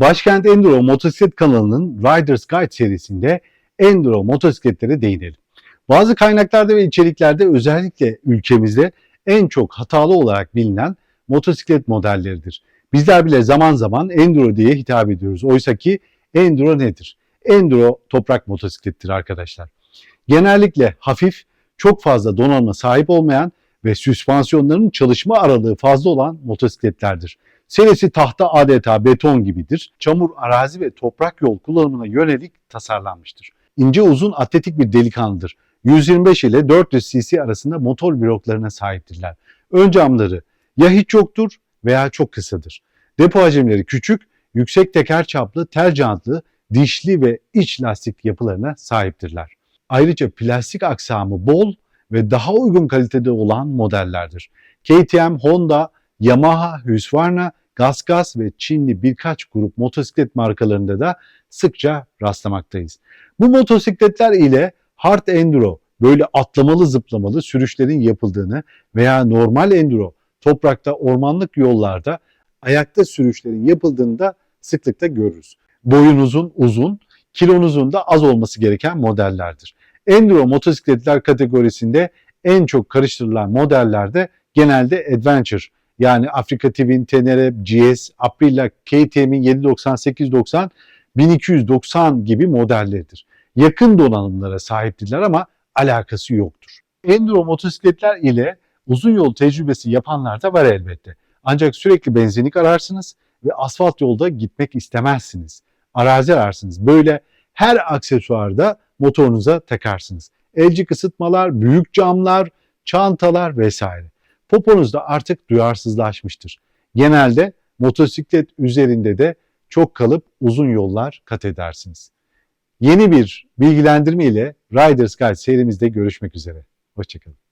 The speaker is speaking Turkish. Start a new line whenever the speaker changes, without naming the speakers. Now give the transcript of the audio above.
Başkent Enduro Motosiklet kanalının Riders Guide serisinde Enduro motosikletlere değinelim. Bazı kaynaklarda ve içeriklerde özellikle ülkemizde en çok hatalı olarak bilinen motosiklet modelleridir. Bizler bile zaman zaman Enduro diye hitap ediyoruz. Oysa ki Enduro nedir? Enduro toprak motosiklettir arkadaşlar. Genellikle hafif, çok fazla donanıma sahip olmayan ve süspansiyonlarının çalışma aralığı fazla olan motosikletlerdir. Serisi tahta adeta beton gibidir. Çamur, arazi ve toprak yol kullanımına yönelik tasarlanmıştır. İnce uzun atletik bir delikanlıdır. 125 ile 400 cc arasında motor bloklarına sahiptirler. Ön camları ya hiç yoktur veya çok kısadır. Depo hacimleri küçük, yüksek teker çaplı, tel jantlı, dişli ve iç lastik yapılarına sahiptirler. Ayrıca plastik aksamı bol ve daha uygun kalitede olan modellerdir. KTM, Honda, Yamaha, Husqvarna, GasGas ve Çinli birkaç grup motosiklet markalarında da sıkça rastlamaktayız. Bu motosikletler ile hard enduro böyle atlamalı zıplamalı sürüşlerin yapıldığını veya normal enduro toprakta ormanlık yollarda ayakta sürüşlerin yapıldığını da sıklıkla görürüz. Boyunuzun uzun, kilonuzun da az olması gereken modellerdir. Enduro motosikletler kategorisinde en çok karıştırılan modellerde genelde Adventure yani Africa TV'nin Tenere, GS, Aprilia, KTM'in 798-90, 1290 gibi modelleridir. Yakın donanımlara sahiptirler ama alakası yoktur. Enduro motosikletler ile uzun yol tecrübesi yapanlar da var elbette. Ancak sürekli benzinlik ararsınız ve asfalt yolda gitmek istemezsiniz. Arazi ararsınız. Böyle her aksesuarda motorunuza takarsınız. Elcik ısıtmalar, büyük camlar, çantalar vesaire. Poponuz da artık duyarsızlaşmıştır. Genelde motosiklet üzerinde de çok kalıp uzun yollar kat edersiniz. Yeni bir bilgilendirme ile Riders Guide serimizde görüşmek üzere. Hoşçakalın.